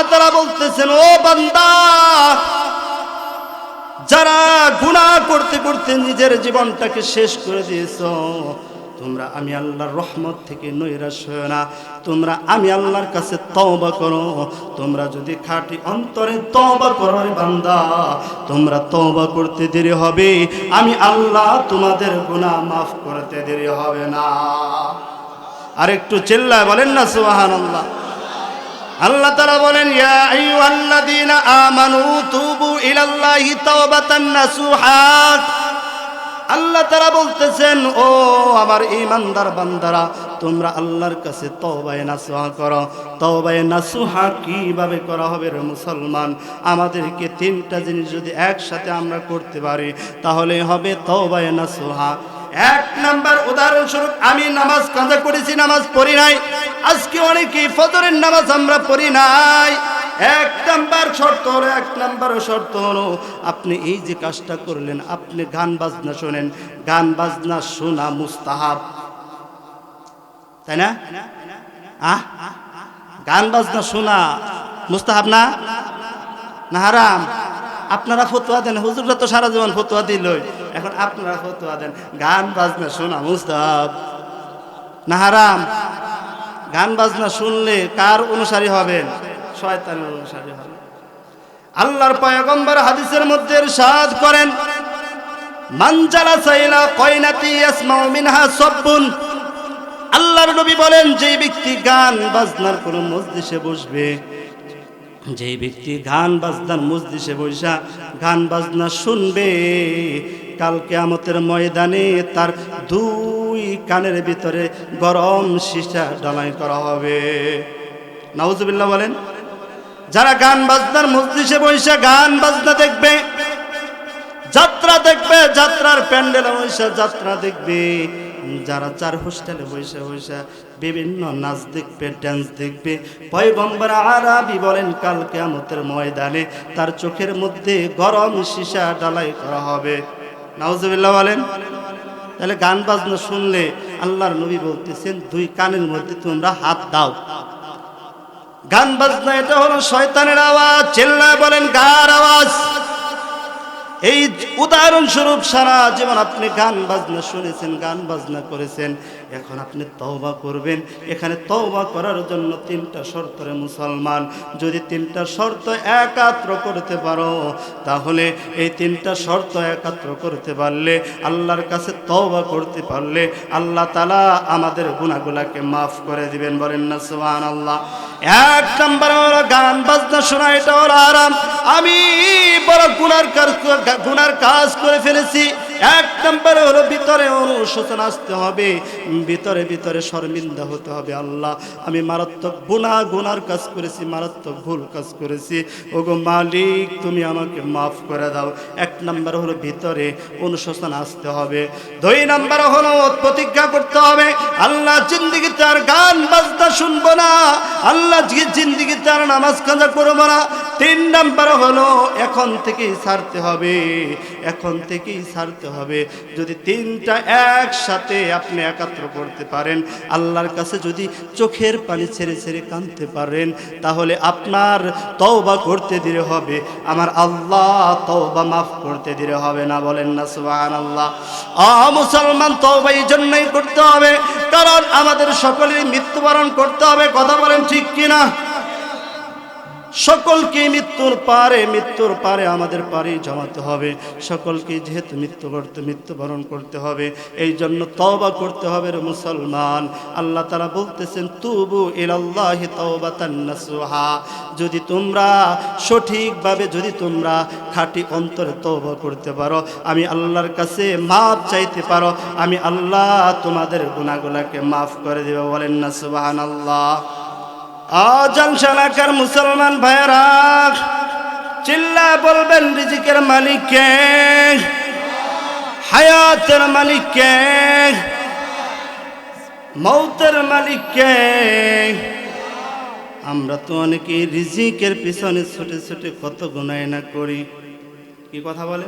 আল্লাহ তারা বলতেছেন, ও বান্দা, যারা গুনাহ করতে করতে নিজের জীবনটাকে শেষ করে দিয়েছ, তোমরা আমি আল্লাহর রহমত থেকে নৈরাশ হয়ে না। তোমরা আমি আল্লাহর কাছে তওবা করো। তোমরা যদি খাঁটি অন্তরে তওবা করো রে বান্দা, তোমরা তওবা করতে দেরি হবে। আমি আল্লাহ তোমাদের গুনাহ মাফ করতে দেরি হবে না। আর একটু চিল্লায় বলেন না, সুবহানাল্লাহ। তারা বলেন আমানু তুবু আল্লাহ তারা বলতেছেন, ও আমার ইমানদার বান্দারা, তোমরা আল্লাহর কাছে তওবায়ে নাসুহা করো। তওবায়ে নাসুহা কীভাবে করা হবে রে মুসলমান? আমাদেরকে তিনটা জিনিস যদি একসাথে আমরা করতে পারি, তাহলে হবে তওবায়ে নাসুহা। এক নাম্বার উদাহরণস্বরূপ, আমি নামাজ কাজা করেছি নামাজ পড়ি নাই। আজকে অনেকেই ফজরের নামাজ আমরা পড়ি নাই। এক নাম্বার শর্ত হলো, এক নাম্বার শর্ত হলো, আপনি এই যে কাজটা করলেন, আপনি গান বাজনা শোনেন। গান বাজনা শোনা মুস্তাহাব। তাই না? আহ গান বাজনা শোনা মুস্তাহাব না? না হারাম। আপনারা ফতোয়া দেন। হুজুররা তো সারা জীবন ফতোয়া দিলই। এখন আপনারা ফতোয়া দেন। গান বাজনা শোনা মুস্তাহাব। না হারাম। গান বাজনা শুনলে কার অনুসারী হবেন? শয়তানের অনুসারী হবেন। আল্লাহর পয়গম্বর হাদিসের মধ্যে ইরশাদ করেন মানজালা সাইলা কয়নাতি ইয়াসমাউ মিনহা সাব্বুন। আল্লাহর নবী বলেন যে ব্যক্তি গান বাজনার কোন মজলিসে বসবে যে ব্যক্তি গান বাজনার মজলিসে বৈশা গান বাজনা শুনবে, কাল কেয়ামতের ময়দানে তার দুই কানের ভিতরে গরম সীসা ডালাই করা হবে। নাউজুবিল্লাহ বলেন, যারা গান বাজনার মজলিসে বৈশা গান বাজনা দেখবে, যাত্রা দেখবে, যাত্রার প্যান্ডেলে বৈশা যাত্রা দেখবে, যারা চার হোস্টেলে বৈশা বৈশা বিভিন্ন নাচ দেখবে ড্যান্স দেখবে, পয়গম্বর আরবি বলেন, কাল কেয়ামতের ময়দানে তার চোখের মধ্যে গরম সীসা ডালাই করা হবে। নাউজুবিল্লাহ বলেন তাহলে গান বাজনা শুনলে আল্লাহর নবী বলতেছেন, দুই কানের মধ্যে তোমরা হাত দাও। গান বাজনা, এটা হলো শয়তানের আওয়াজ। চেল্লা বলেন, গার আওয়াজ। এই উদাহরণস্বরূপ সারা জীবন আপনি গান বাজনা শুনেছেন, গান বাজনা করেছেন, এখন আপনি তওবা করবেন। এখানে তওবা করার জন্য তিনটা শর্তরে মুসলমান। যদি তিনটা শর্ত একাত্র করতে পারো, তাহলে এই তিনটা শর্ত একাত্র করতে পারলে, আল্লাহর কাছে তওবা করতে পারলে আল্লাহ তালা আমাদের গুণাগুলাকে মাফ করে দিবেন। বলেন না সুবহান আল্লাহ এক নম্বর হলো গান, বাজনা শোনা, এটা হলো আরাম। আমি বড় গুনার কাজ গুনার কাজ করে ফেলেছি। এক নম্বরে হলো ভিতরে অনুশোচনা আসতে হবে। ভিতরে ভিতরে শর্মিন্দা হতে হবে আল্লাহ। আমি মারাত্মক গুণা গুনার কাজ করেছি, মারাত্মক ভুল কাজ করেছি। ওগো মালিক, তুমি আমাকে মাফ করে দাও। এক নম্বর হলো ভিতরে অনুশোচনা আসতে হবে। দুই নম্বর হলো প্রতিজ্ঞা করতে হবে, আল্লাহ জিন্দিগিতে আর গান বাজনা শুনব না, আল্লাহ জিন্দিগিতে আর নামাজ কাজা করব না। তিন নাম্বার হলো এখন থেকেই ছাড়তে হবে, এখন থেকেই ছাড়তে হবে। যদি তিনটা একসাথে আপনি একাত্র করতে পারেন, আল্লাহর কাছে যদি চোখের পানি ছেড়ে ছেড়ে কাঁদতে পারেন, তাহলে আপনার তওবা করতে দিলে হবে। আমার আল্লাহ তওবা মাফ করতে দিলে হবে না, বলেন না সুবাহান আল্লাহ মুসলমান, তওবা এই জন্যই করতে হবে, কারণ আমাদের সকলেরই মৃত্যুবরণ করতে হবে, কথা বলেন ঠিক কিনা? সকলকে মৃত্যুর পারে মৃত্যুর পারে আমাদের পারে জমাতে হবে। সকলকে যেহেতু মৃত্যু করতে, মৃত্যুবরণ করতে হবে, এই জন্য তওবা করতে হবে রে মুসলমান। আল্লাহ তারা বলতেছেন, তুবু ইলাল্লাহি তাওবাতান নাসুহা। যদি তোমরা সঠিকভাবে, যদি তোমরা খাঁটি অন্তরে তওবা করতে পারো, আমি আল্লাহর কাছে মাফ চাইতে পারো, আমি আল্লাহ তোমাদের গুনাহগুলোকে মাফ করে দেবে। বলেন না, সুবহানাল্লাহ। এলাকার মুসলমান ভাইয়েরা, চিল্লা বলবেন রিজিকের মালিককে, হায়াতের মালিককে, মৌতের মালিককে। আমরা তো অনেকে রিজিকের পিছনে ছুটে ছুটে কত গুনায় না করি। কি কথা বলে?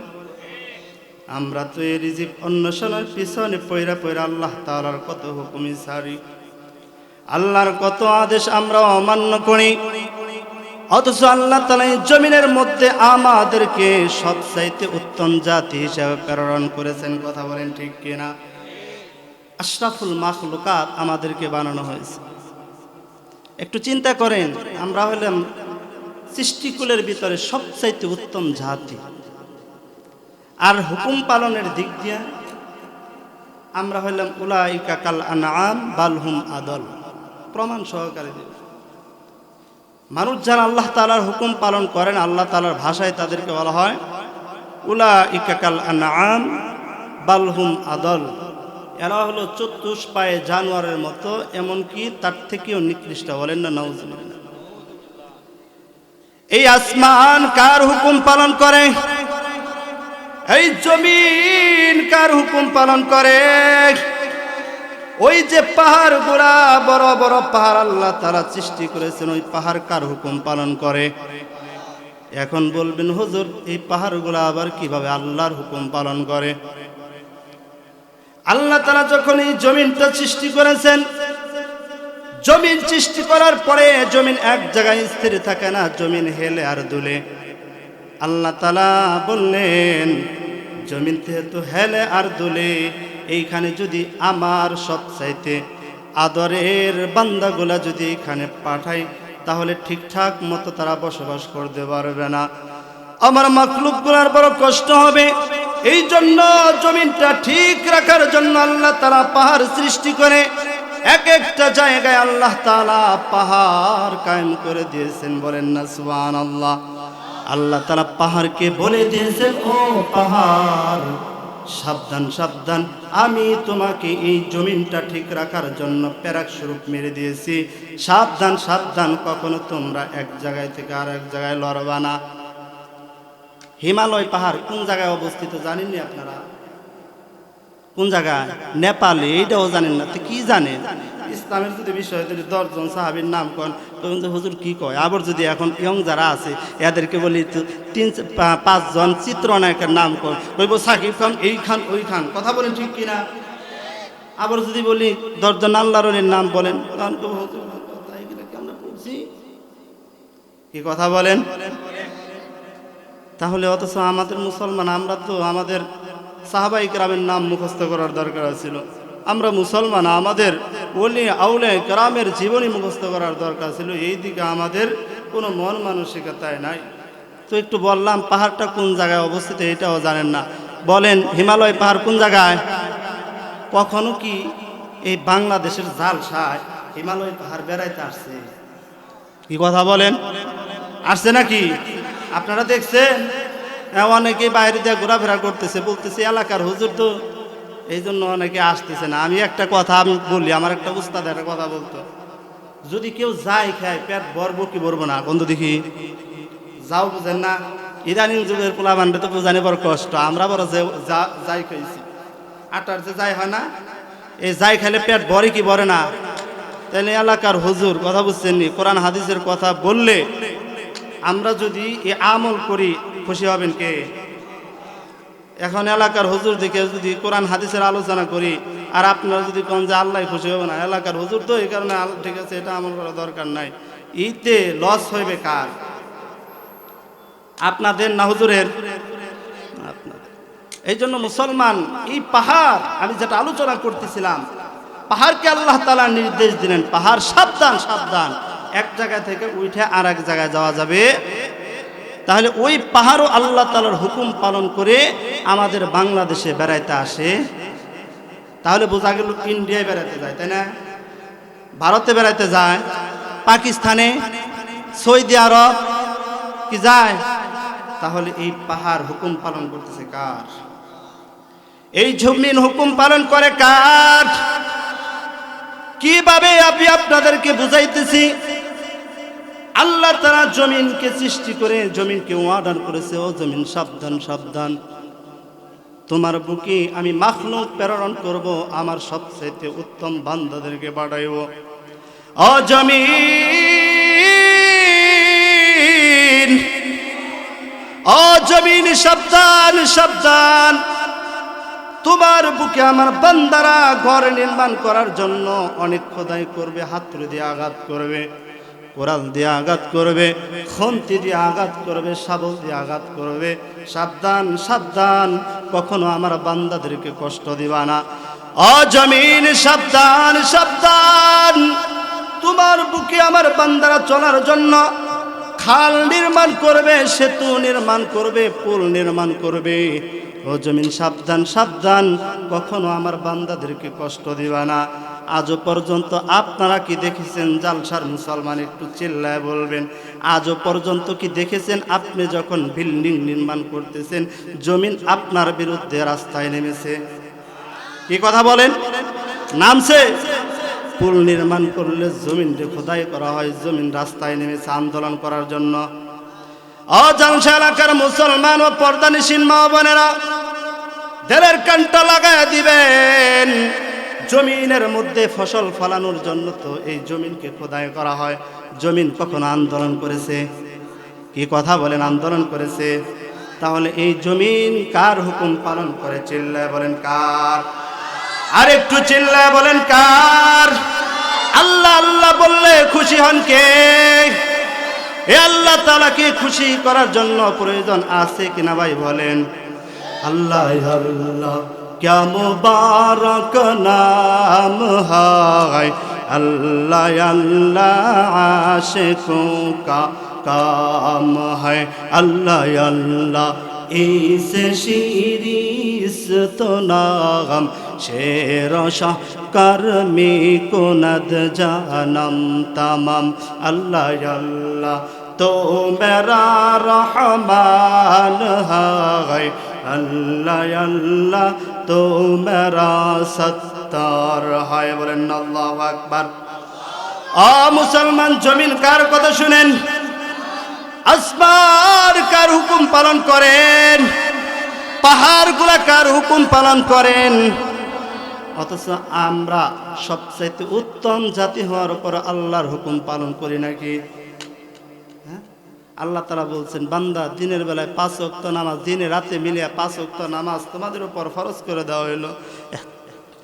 আমরা তো এই রিজিক অন্বেষণের পিছনে পয়রা পয়রা আল্লাহ তাআলার কত হুকুমি সারি আল্লাহর কত আদেশ আমরা অমান্য করি। অথচ আল্লাহ তালা জমিনের মধ্যে আমাদেরকে সবচাইতে উত্তম জাতি হিসাবে প্রেরণ করেছেন, কথা বলেন ঠিক কিনা? আশরাফুল মাখলুকাত আমাদেরকে বানানো হয়েছে। একটু চিন্তা করেন, আমরা হলাম সৃষ্টিকুলের ভিতরে সব সবচাইতে উত্তম জাতি। আর হুকুম পালনের দিক দিয়ে আমরা হইলাম উলাইকা কাল আনাম বালহুম আদল। প্রমাণ সহকারে দেব। মানুষ যারা আল্লাহ তালার হুকুম পালন করেন, আল্লাহ তালার ভাষায় তাদেরকে বলা হয় উলা ইকাকাল আনাম বালহুম আদল। এরা হলো চতুষ পায়ে জানোয়ারের মতো, এমনকি তার থেকেও নিকৃষ্ট বলেন না নওজুবিল্লাহ এই আসমান কার হুকুম পালন করে? এই জমিন কার হুকুম পালন করে? ওই যে পাহাড়গুলা বড় বড় পাহাড় আল্লাহ তারা সৃষ্টি করেছেন, ওই পাহাড় কার হুকুম পালন করে? এখন বলবেন, হুজুর, এই পাহাড়গুলা আবার কীভাবে আল্লাহর হুকুম পালন করে? আল্লাহ তারা যখন এই জমিনটা সৃষ্টি করেছেন, জমিন সৃষ্টি করার পরে জমিন এক জায়গায় স্থির থাকে না, জমিন হেলে আর দুলে। আল্লাহ তালা বললেন, জমিন যেহেতু হেলে আর দুলে এইখানে যদি আমার সব চাইতে আদরের বান্দাগুলা যদি এখানে পাঠাই তাহলে ঠিকঠাক মতো তারা বসবাস করতে পারবে না। আমার মাকলুকগুলার বড় কষ্ট হবে। এই জন্য জমিনটা ঠিক রাখার জন্য আল্লাহ তারা পাহাড় সৃষ্টি করে এক একটা জায়গায় আল্লাহ তালা পাহাড় কায়েম করে দিয়েছেন। বলেন না সুবান আল্লাহ আল্লাহ তালা পাহাড়কে বলে দিয়েছেন, ও পাহাড় সাবধান সাবধান। আমি তোমাকে এই জমিনটা ঠিক রাখার জন্য প্যারাক স্বরূপ মেরে দিয়েছি। সাবধান সাবধান, কখনো তোমরা এক জায়গায় থেকে আর এক জায়গায় লড়বা না। হিমালয় পাহাড় কোন জায়গায় অবস্থিত জানেননি আপনারা? কোন জায়গায়? নেপালে, এইটাও জানেন না। তো কি জানেন? ইসলামের যদি বিষয় যদি দশজন সাহাবির নাম কন তখন তো হুজুর কী কয়? আবার যদি এখন ইয়ং যারা আছে, এদেরকে বলি তিন পাঁচজন চিত্রনায়কের নাম কন কইব সাকিব খান, এই খান, ওই খান। কথা বলেন ঠিক কিনা? আবার যদি বলি, দশজন আল্লাহর নাম বলেন তখন আমরা? কি কথা বলেন? তাহলে অথচ আমাদের মুসলমান, আমরা তো আমাদের সাহাবাই গ্রামের নাম মুখস্থ করার দরকার ছিল। আমরা মুসলমান আমাদের ওলি আউলে গ্রামের জীবনী মুখস্থ করার দরকার ছিল। এই দিকে আমাদের কোনো মন মানসিকতায় নাই। তো একটু বললাম পাহাড়টা কোন জায়গায় অবস্থিত এটাও জানেন না। বলেন হিমালয় পাহাড় কোন জায়গায়? কখনো কি এই বাংলাদেশের জাল জালসায় হিমালয় পাহাড় বেড়াইতে আসছে? কি কথা বলেন? আসছে নাকি? আপনারা দেখছেন? হ্যাঁ, অনেকেই বাইরে দিয়ে ঘোরাফেরা করতেছে বলতেছে এলাকার হুজুর তো এই জন্য অনেকে আসতেছে না। আমি একটা কথা আমি বলি, আমার একটা উস্তাদ একটা কথা বলতো। যদি কেউ যায় খায়, পেট ভরবো কি ভরবো না? বন্ধু দেখি। যাও বুঝেন না, ইদানিং যুগের পোলা বান্ডে তো বোঝানি বড় কষ্ট। আমরা বড় যে যাই খাইছি। আটার যে যাই হয় না, এই যাই খাইলে পেট ভরে কি ভরে না? তাহলে এলাকার হুজুর কথা বুঝছেন নি কোরআন, হাদিসের কথা বললে আমরা যদি এ আমল করি, খুশি হবেন কে? এখন এলাকার হুজুর দিকে যদি কোরআন, হাদিসের আলোচনা করি, আর আপনারা যদি কোন যে আল্লাহ খুশি হবে না, এলাকার হুজুর তো এই কারণে ঠিক আছে, এটা আমল করা দরকার নাই। ইতে লস হইবে কার? আপনাদের না হুজুরের? এই জন্য মুসলমান, এই পাহাড়, আমি যেটা আলোচনা করতেছিলাম, পাহাড়কে আল্লাহ তালা নির্দেশ দিলেন, পাহাড় সাবধান সাবধান। এক জায়গা থেকে উঠে আর এক জায়গায় যাওয়া যাবে। তাহলে ওই পাহাড়ও আল্লাহ তালার হুকুম পালন করে আমাদের বাংলাদেশে বেড়াইতে আসে। তাহলে বোঝা গেল ইন্ডিয়ায় বেড়াতে যায়, তাই না? ভারতে বেড়াইতে যায়, পাকিস্তানে, সৌদি আরব, কি যায়? তাহলে এই পাহাড় হুকুম পালন করতেছে কার? এই জমিন হুকুম পালন করে কার? কীভাবে আমি আপনাদেরকে বুঝাইতেছি? আল্লাহ তারা জমিনকে সৃষ্টি করে জমিনকে অর্ডার করেছে। ও জমিন, সাবধান সাবধান। তোমার বুকে আমি মাখলুক প্রেরণ করব, আমার সবচেয়ে উত্তম বান্ধাদেরকে বাড়াইব। ও জমিন ও জমিন, সাবধান সাবধান। তোমার বুকে আমার বান্দারা ঘর নির্মাণ করার জন্য অনেক খোদাই করবে হাত তুলে দিয়ে আঘাত করবে। কোরাল দিয়ে আঘাত করবে, খন্তি দিয়ে আঘাত করবে শাবল দিয়ে আঘাত করবে। সাবধান সাবধান, কখনো আমার বান্দাদেরকে কষ্ট দিবা না। অজমিন সাবধান সাবধান। তোমার বুকে আমার বান্দারা চলার জন্য খাল নির্মাণ করবে, সেতু নির্মাণ করবে, পুল নির্মাণ করবে। ও জমিন, সাবধান সাবধান। কখনো আমার বান্দাদেরকে কষ্ট দিবা না। আজও পর্যন্ত আপনারা কি দেখেছেন? জালসার মুসলমান একটু চিল্লায় বলবেন আজও পর্যন্ত কি দেখেছেন? আপনি যখন বিল্ডিং নির্মাণ করতেছেন, জমিন আপনার বিরুদ্ধে রাস্তায় নেমেছে। কি কথা বলেন? নামছে। পুল নির্মাণ করলে জমিনকে খোদাই করা হয়, জমিন রাস্তায় নেমেছে আন্দোলন করার জন্য। অজাংশ এলাকার মুসলমান ও পর্দানিসীন মা বোনেরা, দেলের কান্টা লাগায় দিবেন। জমিনের মধ্যে ফসল ফলানোর জন্য তো এই জমিনকে খোদাই করা হয়। জমিন কখন আন্দোলন করেছে? কি কথা বলেন? আন্দোলন করেছে? তাহলে এই জমিন কার হুকুম পালন করে? চিল্লায় বলেন কার? আর একটু চিল্লায় বলেন কার? আল্লাহ আল্লাহ বললে খুশি হন কে? এ আল্লাহ তালাকে খুশি করার জন্য প্রয়োজন আছে কিনা ভাই বলেন আল্লাহ আল্লাহ क्या मुबारक नाम है अल्लाह अल्लाह आशिकों का काम है अल्लाह अल्लाह শিরিস তোলাম শের কর্মি কুনদ জানম তাম আল্লাহ তো রহমান হাই আল্লাহ, তো মেরা সত্তার হায়। বলেন আল্লাহ আকবর। আ মুসলমান, জমিন কার কথা শুনেন? আসমান কার হুকুম পালন করেন? পাহাড়গুলা কার হুকুম পালন করেন? অথচ আমরা সবচাইতে উত্তম জাতি হওয়ার উপর আল্লাহর হুকুম পালন করি নাকি? হ্যাঁ? আল্লাহ তারা বলছেন, বান্দা, দিনের বেলায় পাঁচ অক্ত নামাজ, দিনে রাতে মিলিয়ে পাঁচ অক্ত নামাজ তোমাদের উপর ফরজ করে দেওয়া হইল।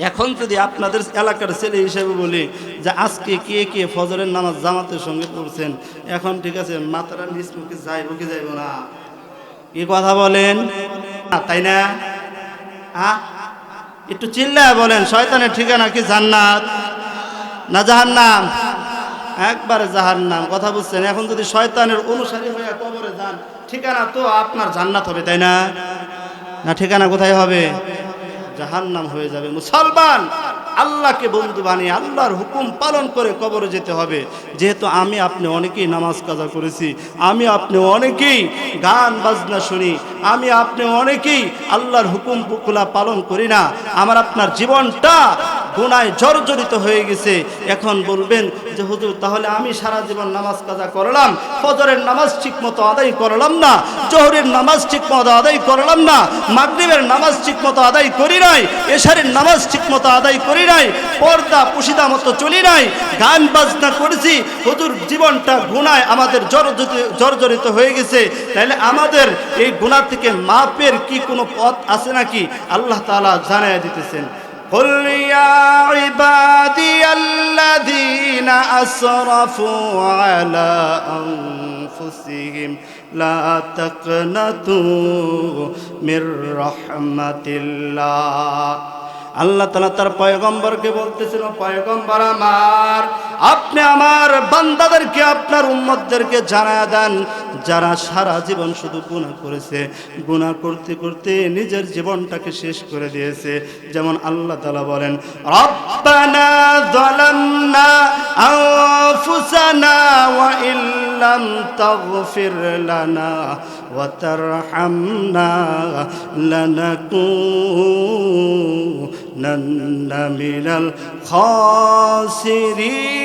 এখন যদি আপনাদের এলাকার ছেলে হিসেবে বলি যে আজকে কে কে ফজরের নামাজ জামাতের সঙ্গে পড়ছেন, এখন ঠিক আছে মাতারা নিজ মুখে যাইব কি যাইব না? কি কথা বলেন? তাই না? একটু চিল্লায় বলেন, শয়তানের ঠিকানা কি জান্নাত? না জাহার নাম একবারে জাহার নাম কথা বুঝছেন? এখন যদি শয়তানের অনুসারী হয়ে কবরে যান, ঠিকানা তো আপনার জান্নাত হবে, তাই না? না, ঠিকানা কোথায় হবে? জাহান্নাম হয়ে যাবে। মুসলমান, আল্লাহকে বন্ধু বানিয়ে আল্লাহর হুকুম পালন করে কবরে যেতে হবে। যেহেতু আমি আপনি অনেকেই নামাজ কাজা করেছি, আমি আপনি অনেকেই গান বাজনা শুনি, আমি আপনি অনেকেই আল্লাহর হুকুম পুকুলা পালন করি না। আমার আপনার জীবনটা গুনায় জর্জরিত হয়ে গেছে। এখন বলবেন যে, হুজুর, তাহলে আমি সারা জীবন নামাজ কাজা করলাম, ফজরের নামাজ ঠিক মতো আদায় করলাম না, জোহরের নামাজ ঠিক মতো আদায় করলাম না, মাগরিবের নামাজ ঠিক মতো আদায় করি নাই, এশারের নামাজ ঠিক মতো আদায় করি নাই, পর্দা পুশিদা মতো চলি নাই, গান বাজনা করেছি, হুজুর, জীবনটা গুনায় আমাদের জর্জরিত জর্জরিত হয়ে গেছে। তাহলে আমাদের এই গুণা থেকে মাপের কি কোনো পথ আছে নাকি? আল্লাহ তাআলা জানায় দিতেছেন। قل يا عبادي الذين أسرفوا على أنفسهم لا تقنطوا من رحمة الله. আল্লাহ তালা তার পয়গম্বরকে বলতেছিল, পয়গম্বর আমার, আপনি আমার বান্দাদেরকে, আপনার উম্মতদেরকে জানা দেন, যারা সারা জীবন শুধু গুণা করেছে। গুণা করতে করতে নিজের জীবনটাকে শেষ করে দিয়েছে। যেমন আল্লাহ তালা বলেন, রব্বানা যালামনা আনফুসানা ওয়া ইল্লাম তাগফির লানা ওয়া তারহামনা লানাকুনান্না মিনাল খাসিরিন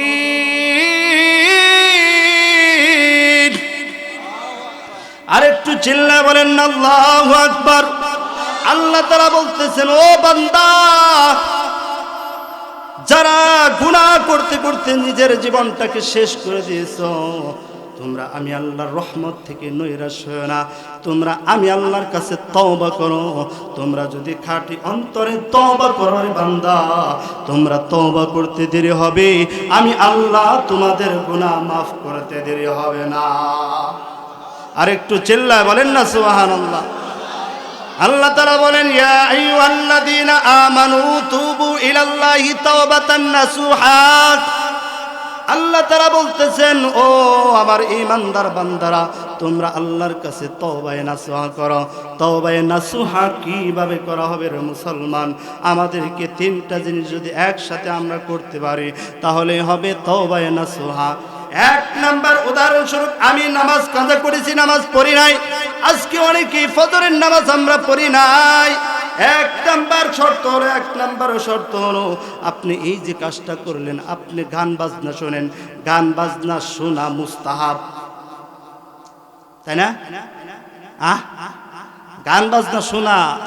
আরেকটু চিল্লা বলেন, আল্লাহ আকবার। আল্লাহ তারা বলতেছেন, ও বান্দা, যারা গুনাহ করতে করতে নিজের জীবনটাকে শেষ করে দিয়েছ তোমরা আমি আল্লাহর রহমত থেকে নৈরাশ হয়ে না। তোমরা আমি আল্লাহর কাছে তওবা করো। তোমরা যদি খাঁটি অন্তরে তওবা করো বান্দা, তোমরা তওবা করতে দেরি হবে। আমি আল্লাহ তোমাদের গুনাহ মাফ করতে দেরি হবে না। আর একটু চিল্লায় বলেন না, সুবহানাল্লাহ। আল্লাহ তারা বলেন, ইয়া আইয়ুহাল্লাযীনা আমানু তুবু ইলাল্লাহি তাওবাতান নাসুহা। আল্লাহ তারা বলতেছেন, ও আমার ইমানদার বান্দারা, তোমরা আল্লাহর কাছে তওবায়ে নাসুহা করো। তওবায়ে নাসুহা কীভাবে করা হবে রে মুসলমান? আমাদেরকে তিনটা জিনিস যদি একসাথে আমরা করতে পারি, তাহলে হবে তওবায়ে নাসুহা। এক নাম্বার উদাহরণস্বরূপ, আমি নামাজ কাজা করেছি নামাজ পড়ি নাই। আজকে অনেকে ফজরের নামাজ আমরা পড়ি নাই। এক নাম্বার শর্ত হলো, এক নাম্বার শর্ত হলো, আপনি এই যে কাজটা করলেন, আপনি গান বাজনা শোনেন, গান বাজনা শোনা মুস্তাহাব। তাই না? আহ? গান বাজনা শোনা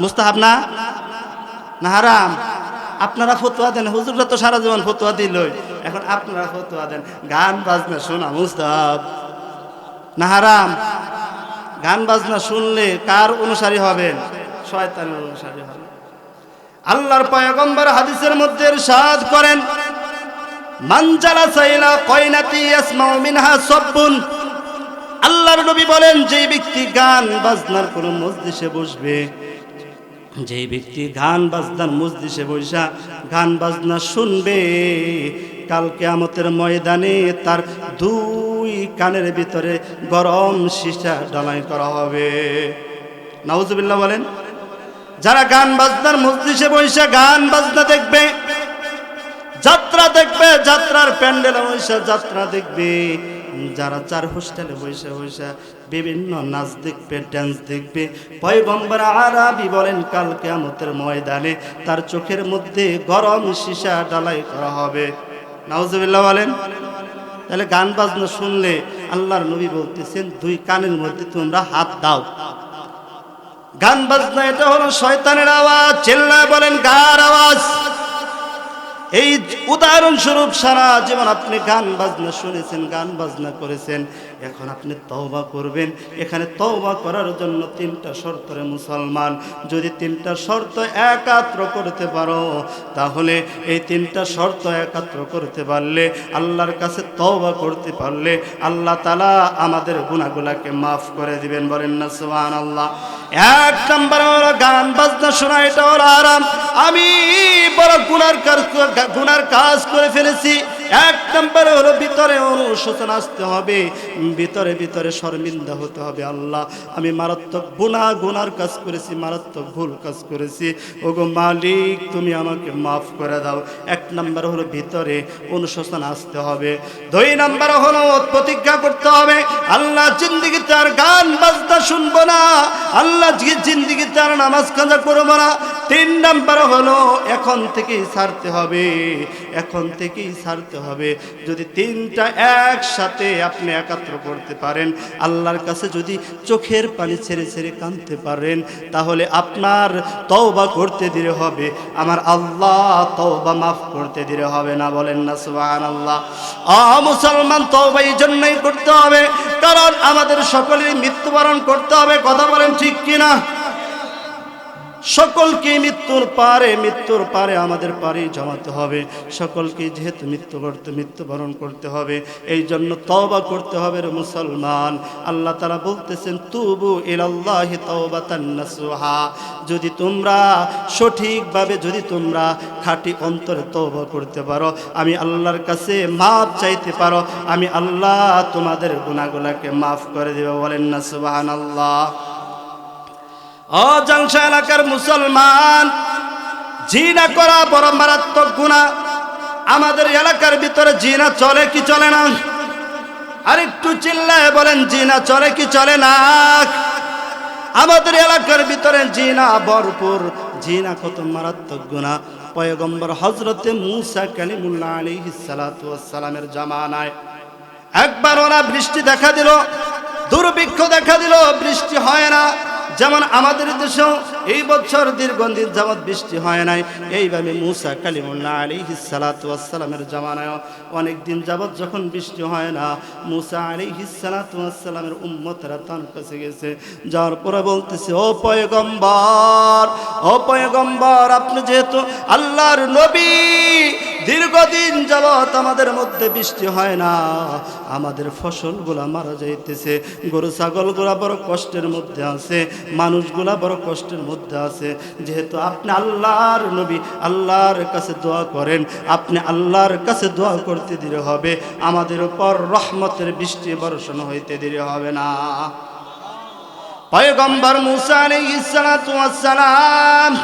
মুস্তাহাব না? না হারাম। আপনারা ফতোয়া দেন, হুজুররা তো সারা জীবন ফতোয়া দিল এখন আপনারা ফতোয়া দেন, গান বাজনা শোনা মুস্তাহাব। না হারাম। গান বাজনা শুনলে কার অনুসারী হবেন? শয়তানের অনুসারী হবেন আল্লাহর পয়গম্বর হাদিসের মধ্যে ইরশাদ করেন মানজালা সাইলা কয়নাতি ইয়াসমাউ মিনহা সাব্বুন। আল্লাহর নবী বলেন যে ব্যক্তি গান বাজনার কোনো মজলিসে বসবে যে ব্যক্তি গান বাজনার মজলিসে বৈশা গান বাজনা শুনবে, কাল কেয়ামতের ময়দানে তার দুই কানের ভিতরে গরম সীসা ডালাই করা হবে। নাউজুবিল্লাহ বলেন যারা গান বাজনার মজলিসে বৈশা গান বাজনা দেখবে, যাত্রা দেখবে, যাত্রার প্যান্ডেলে বৈশা যাত্রা দেখবে। যারা চার হোস্টেলে বৈশা বৈশা বিভিন্ন নাচ দেখবে ড্যান্স দেখবে। পয়গম্বর আরাবি বলেন, কাল কেয়ামতের ময়দানে তার চোখের মধ্যে গরম সীসা ডালাই করা হবে। নাউজুবিল্লাহ বলেন। তাহলে গান বাজনা শুনলে আল্লাহর নবী বলতেছেন, দুই কানের মধ্যে তোমরা হাত দাও। গান বাজনা, এটা হলো শয়তানের আওয়াজ। চেল্লায় বলেন, গার আওয়াজ। এই উদাহরণস্বরূপ সারা জীবন আপনি গান বাজনা শুনেছেন, গান বাজনা করেছেন। এখন আপনি তওবা করবেন। এখানে তওবা করার জন্য তিনটা শর্তরে মুসলমান। যদি তিনটা শর্ত একাত্র করতে পারো, তাহলে এই তিনটা শর্ত একাত্র করতে পারলে, আল্লাহর কাছে তওবা করতে পারলে, আল্লাহ তালা আমাদের গুণাগুলাকে মাফ করে দিবেন। বলেন না সুবান আল্লাহ এক নম্বর হলো গান, বাজনা শোনা, এটা হলো আরাম। আমি বড় গুনার কাজ গুনার কাজ করে ফেলেছি। এক নম্বরে হলো ভিতরে অনুশোচন আসতে হবে। ভিতরে ভিতরে শর্মিন্দা হতে হবে আল্লাহ। আমি মারাত্মক গুণা গুনার কাজ করেছি, মারাত্মক ভুল কাজ করেছি। ওগো মালিক, তুমি আমাকে মাফ করে দাও। এক নম্বর হলো ভিতরে অনুশোচন আসতে হবে। দুই নম্বর হলো প্রতিজ্ঞা করতে হবে। আল্লাহ জিন্দিগিতে আর গান বাজনা শুনব না। আল্লাহ জিন্দিগিতে আর নামাজ কাজা করব না। তিন নাম্বার হলো এখন থেকেই ছাড়তে হবে। এখন থেকেই ছাড়তে হবে। যদি তিনটা একসাথে আপনি একাত্র করতে পারেন, আল্লাহর কাছে যদি চোখের পানি ছেড়ে ছেড়ে কাঁদতে পারেন, তাহলে আপনার তওবা করতে দিলে হবে। আমার আল্লাহ তওবা মাফ করতে দিলে হবে না, বলেন না সুবাহান আল্লাহ মুসলমান, তওবা এই জন্যই করতে হবে, কারণ আমাদের সকলেরই মৃত্যুবরণ করতে হবে, কথা বলেন ঠিক কিনা? সকলকে মৃত্যুর পারে মৃত্যুর পারে আমাদের পারে জমাতে হবে। সকলকে যেহেতু মৃত্যু করতে, মৃত্যুবরণ করতে হবে, এই জন্য তওবা করতে হবে মুসলমান। আল্লাহ তারা বলতেছেন, তুবু ইলাল্লাহি তাওবাতান নাসুহা যদি তোমরা সঠিকভাবে, যদি তোমরা খাঁটি অন্তরে তওবা করতে পারো, আমি আল্লাহর কাছে মাফ চাইতে পারো, আমি আল্লাহ তোমাদের গুনাহগুলোকে মাফ করে দেব। বলেন না অজাংশা এলাকার মুসলমান। জিনা করা বড় মারাত্মক গুণা। আমাদের এলাকার ভিতরে জিনা চলে কি চলে না? আর একটু চিল্লায় বলেন, জিনা চলে কি চলে না? আমাদের এলাকার ভিতরে জিনা ভরপুর। জিনা কত মারাত্মক গুণা। পয়গম্বর হজরতে মুসা কালিমুল্লাহ আলী সালামের জামানায় একবার ওরা বৃষ্টি দেখা দিল, দুর্ভিক্ষ দেখা দিল, বৃষ্টি হয় না। যেমন আমাদের দেশেও এই বছর দীর্ঘদিন যাবৎ বৃষ্টি হয় নাই। এইভাবে মুসা কালিমুল্লাহ আলী হিসালাতামের জামানায় অনেক দিন যাবৎ যখন বৃষ্টি হয় না, মুসা আলী হিসালাতামের উম্মতরা তার কাছে গেছে। যাওয়ার পরে বলতেছে, ও পয়গম্বর ও পয়গম্বর, আপনি যেহেতু আল্লাহর নবী দীর্ঘদিন যাবৎ আমাদের মধ্যে বৃষ্টি হয় না। আমাদের ফসলগুলা মারা যাইতেছে। গরু, ছাগলগুলা বড় কষ্টের মধ্যে আছে। মানুষগুলা বড় কষ্টের মধ্যে আছে। যেহেতু আপনি আল্লাহর নবী, আল্লাহর কাছে দোয়া করেন, আপনি আল্লাহর কাছে দোয়া করতে দিলে হবে। আমাদের উপর রহমতের বৃষ্টি বর্ষণ হইতে দিলে হবে না। পয়গম্বর মুসা আলাইহিস সালাতু ওয়াস সালাম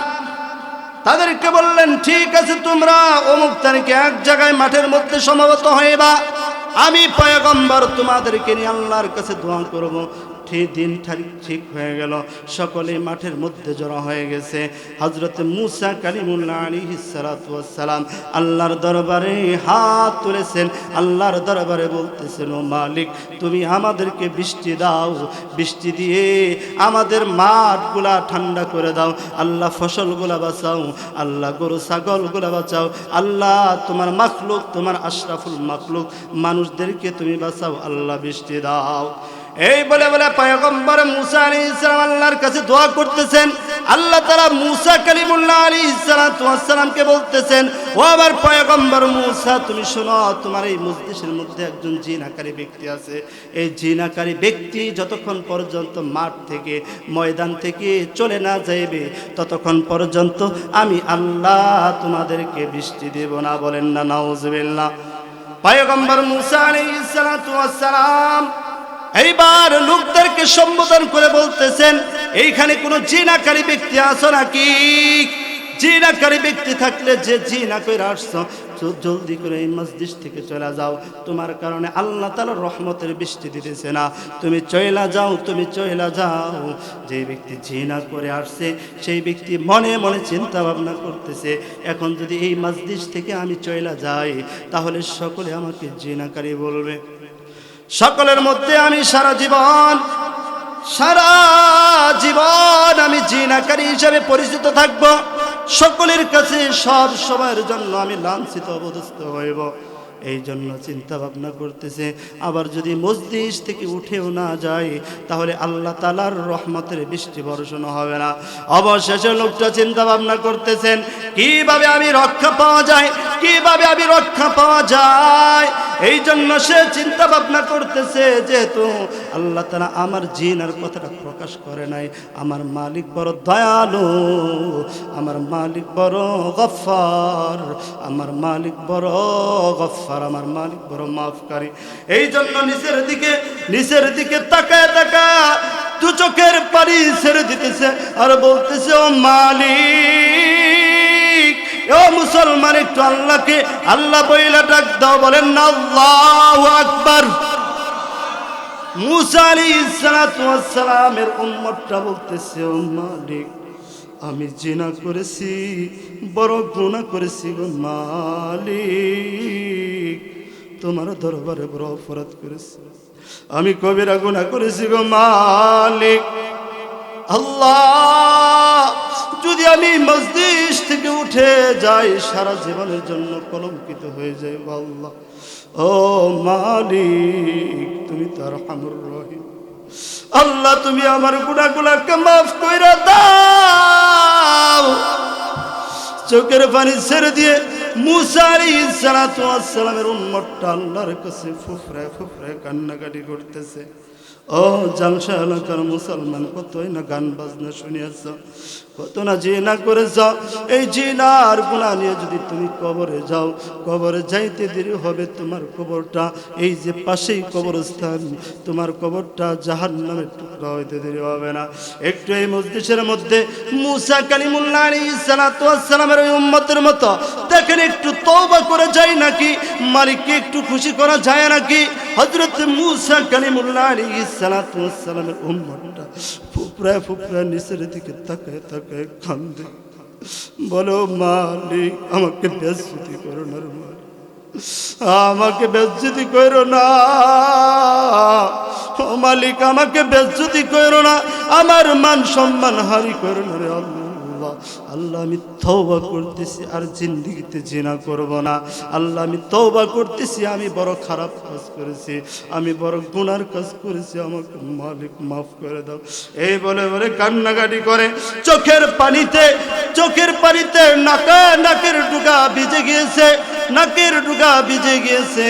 তাদেরকে বললেন, ঠিক আছে তোমরা অমুক তারিখে এক জায়গায় মাঠের মধ্যে সমাবেত বা আমি পয়গম্বর তোমাদেরকে নিয়ে আল্লাহর কাছে দোয়া করব। ঠিক দিন ঠিক হয়ে গেল। সকলে মাঠের মধ্যে জড়ো হয়ে গেছে। হজরত মুসা কালিমুল্লাহ আলী সালাম আল্লাহর দরবারে হাত তুলেছেন। আল্লাহর দরবারে বলতেছেন, ও মালিক, তুমি আমাদেরকে বৃষ্টি দাও, বৃষ্টি দিয়ে আমাদের মাঠগুলা ঠান্ডা করে দাও। আল্লাহ ফসলগুলা বাঁচাও, আল্লাহ গরু, ছাগলগুলা বাঁচাও, আল্লাহ তোমার মাখলুক, তোমার আশরাফুল মাখলুক, মানুষদেরকে তুমি বাঁচাও, আল্লাহ বৃষ্টি দাও। এই বলে বলে পয়গম্বর মুসা আলী ইসলাম আল্লাহর কাছে দোয়া করতেছেন। আল্লাহ তারা মুসা কালিমুল্লাহ আলী ইসলামকে বলতেছেন, ও আমার পয়গম্বর মুসা, তুমি শোনো, তোমার এই মসজিদের মধ্যে একজন জিনাকারী ব্যক্তি আছে। এই জিনাকারী ব্যক্তি যতক্ষণ পর্যন্ত মাঠ থেকে, ময়দান থেকে চলে না যাইবে, ততক্ষণ পর্যন্ত আমি আল্লাহ তোমাদেরকে বৃষ্টি দেব না। বলেন না, নাউজবিল্লাহ। পয়গম্বর মুসা আলাইহিস সালাতু ওয়াস সালাম এইবার লোকদেরকে সম্বোধন করে বলতেছেন, এইখানে কোনো জিনাকারী ব্যক্তি আছো নাকি? জিনাকারী ব্যক্তি থাকলে যে জিনা করে আসছো জলদি করে এই মসজিদ থেকে চলে যাও। তোমার কারণে আল্লাহ তালার রহমতের বৃষ্টি দিতেছে না। তুমি চইলা যাও, তুমি চইলা যাও। যে ব্যক্তি জিনা করে আসছে, সেই ব্যক্তি মনে মনে চিন্তা ভাবনা করতেছে, এখন যদি এই মসজিদ থেকে আমি চইলা যাই, তাহলে সকলে আমাকে জিনাকারী বলবে। সকলের মধ্যে আমি সারা জীবন সারা জীবন আমি জিনাকারী হিসাবে পরিচিত থাকব। সকলের কাছে সব সময়ের জন্য আমি লাঞ্ছিত অবদস্থ হইব। এই জন্য চিন্তা ভাবনা করতেছে। আবার যদি মসজিদ থেকে উঠেও না যায়, তাহলে আল্লাহ তালার রহমতের বৃষ্টি বর্ষণ হবে না। অবশেষে লোকটা চিন্তা ভাবনা করতেছেন, কীভাবে আমি রক্ষা পাওয়া যায়? কীভাবে আমি রক্ষা পাওয়া যায়? এই জন্য সে চিন্তা ভাবনা করতেছে যেহেতু আল্লাহ তালা আমার জিনার কথাটা প্রকাশ করে নাই। আমার মালিক বড় দয়ালু, আমার মালিক বড় গফার, আমার মালিক বড় গফার। আমার মালিক, বড় মাফকারী। এই জন্য নিচের দিকে নিচের দিকে তাকায় তাকা দু চোখের পানি ছেড়ে দিতেছে আর বলতেছে, ও মালিক ও মুসলমান, একটু আল্লাহকে, আল্লাহ বইলা ডাক দাও, বলেন, আল্লাহু আকবার। মুসা আলী সালামের উম্মতটা বলতেছে, ও মালিক আমি জিনা করেছি, বড় গুণা করেছি গো মালিক। তোমার দরবারে বড় অপরাধ করেছি। আমি কবিরা গুণা করেছি গো মালিক। আল্লাহ, যদি আমি মসজিদ থেকে উঠে যাই, সারা জীবনের জন্য কলঙ্কিত হয়ে যাই আল্লাহ। ও মালিক, তুমি তার হামুর রহিম। আল্লাহ, তুমি আমার গুণাগুলাকে মাফ করে দাও। চোখের পানি ছেড়ে দিয়ে মুসারি ফুফরায় ফুফরায় কান্নাকাটি করতেছে। ও মুসলমান, কতই না গান বাজনা শুনিয়াছ। কত না জিনা করেছ এই জিনার গুণা নিয়ে যদি তুমি কবরে যাও, কবরে যাইতে দেরি হবে তোমার কবরটা। এই যে পাশেই কবরস্থান, তোমার কবরটা জাহান নামে টুকরা হইতে দেরি হবে না। একটু এই মসজিদের মধ্যে মুসা কালিমুল্লাহ সালামের ওই উম্মতের মতো, দেখেন একটু তওবা করে যায় নাকি, মালিককে একটু খুশি করা যায় নাকি? হজরত মুসা কালিমুল্লাহ আলী সালামের উম্মতটা ফুপড়ায় ফুপড়ায় নিচের দিকে তাকায় তাকায় কান্দে। বলো, মালিক, আমাকে বেসুতি করো না আমাকে বেজ্জতি করো না। ও মালিক, আমাকে বেজ্জতি করো না। আমার মান সম্মান হারি করো না রে আল্লাহ। আল্লাহ আল্লাহ আমি তৌবা করতেছি, আর জিন্দিগিতে জিনা করব না। আল্লাহ আমি তৌবা করতেছি, আমি বড় খারাপ কাজ করেছি, আমি বড় গুনার কাজ করেছি, আমাকে মালিক মাফ করে দাও। এই বলে বলে কান্নাকাটি করে, চোখের পানিতে চোখের পানিতে নাকা নাকের ডুকা ভিজে গিয়েছে। নাকের ডুগা ভিজে গিয়েছে।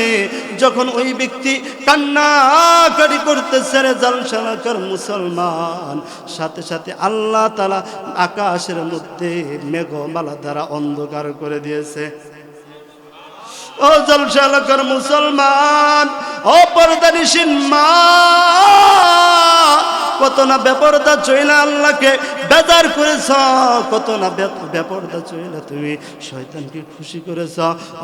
যখন ওই ব্যক্তি কান্নাকারি করতেছে, রে জালসালাকার মুসলমান, সাথে সাথে আল্লাহ তালা আকাশের মধ্যে মেঘমালা দ্বারা অন্ধকার করে দিয়েছে। ও জলসালকার মুসলমান, ও পর্দানিসীন মা কত না বেপরদা চইলা আল্লাহকে বেজার করেছ, কত না বেপরদা চইলা তুমি শয়তানকে খুশি করেছ।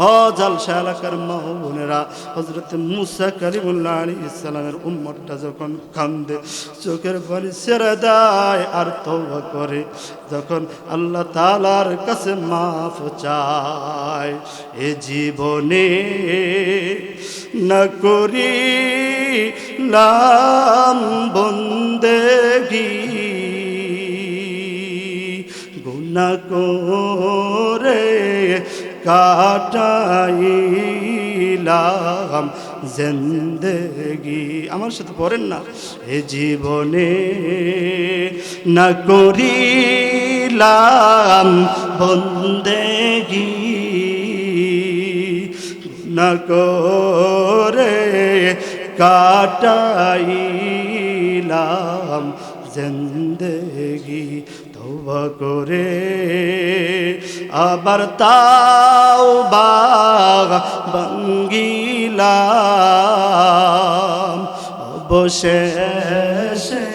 ও জলসা এলাকার মা বোনেরা হজরত মুসা কালিমুল্লাহ আলী ইসলামের উম্মতটা যখন কান্দে, চোখের পানি ছেড়ে দেয় আর তৌবা করে, যখন আল্লাহ তালার কাছে মাফ চায়, এ জীবনে না করি লাম বন্দেগি গুনা করে কাটাইলাম জিন্দেগি। আমার সাথে পড়েন না। এ জীবনে না করিলাম বন্দেগি না করে কাটাইলাম জিন্দেগি তৌবা করে। আবার তাও বাগ বঙ্গিলাম অবশেষে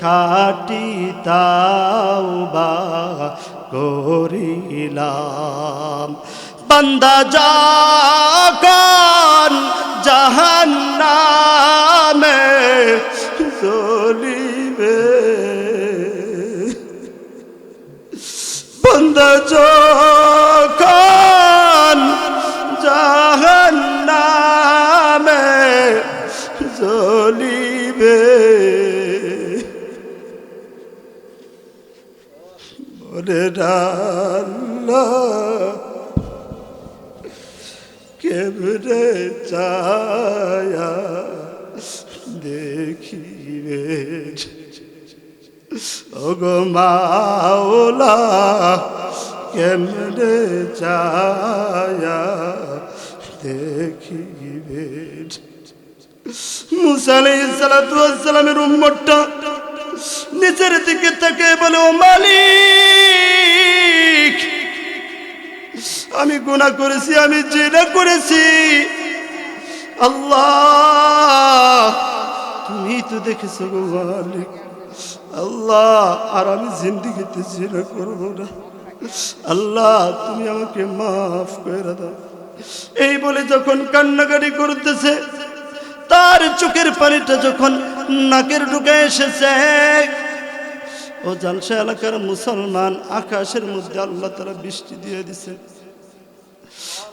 খাটি তাও বা করিলাম। বান্দা যখন জাহান্নামে চলিবে। বান্দা যখন জাহান্নামে চলিবে। ওরে রাল্লা কেমনে চায়া দেখিবে ওগো মাওলা, কেমনে চায়া দেখিবে মুসা আলাইহিস সালাতু ওয়াস সালামের উম্মতটা নিচের দিকে তাকে বলে, ও মালিক আমি গুনাহ করেছি, আমি জিনা করেছি। আল্লাহ, তুমি তো দেখেছ গো মালিক। আল্লাহ, আর আমি জিন্দিগিতে জিনা করব না। আল্লাহ, তুমি আমাকে মাফ করে দাও। এই বলে যখন কান্নাকাটি করতেছে, তার চোখের পানিটা যখন নাকের ঢুকে এসেছে, ও জালসা এলাকার মুসলমান আকাশের মধ্যে আল্লাহ তারা বৃষ্টি দিয়ে দিছে।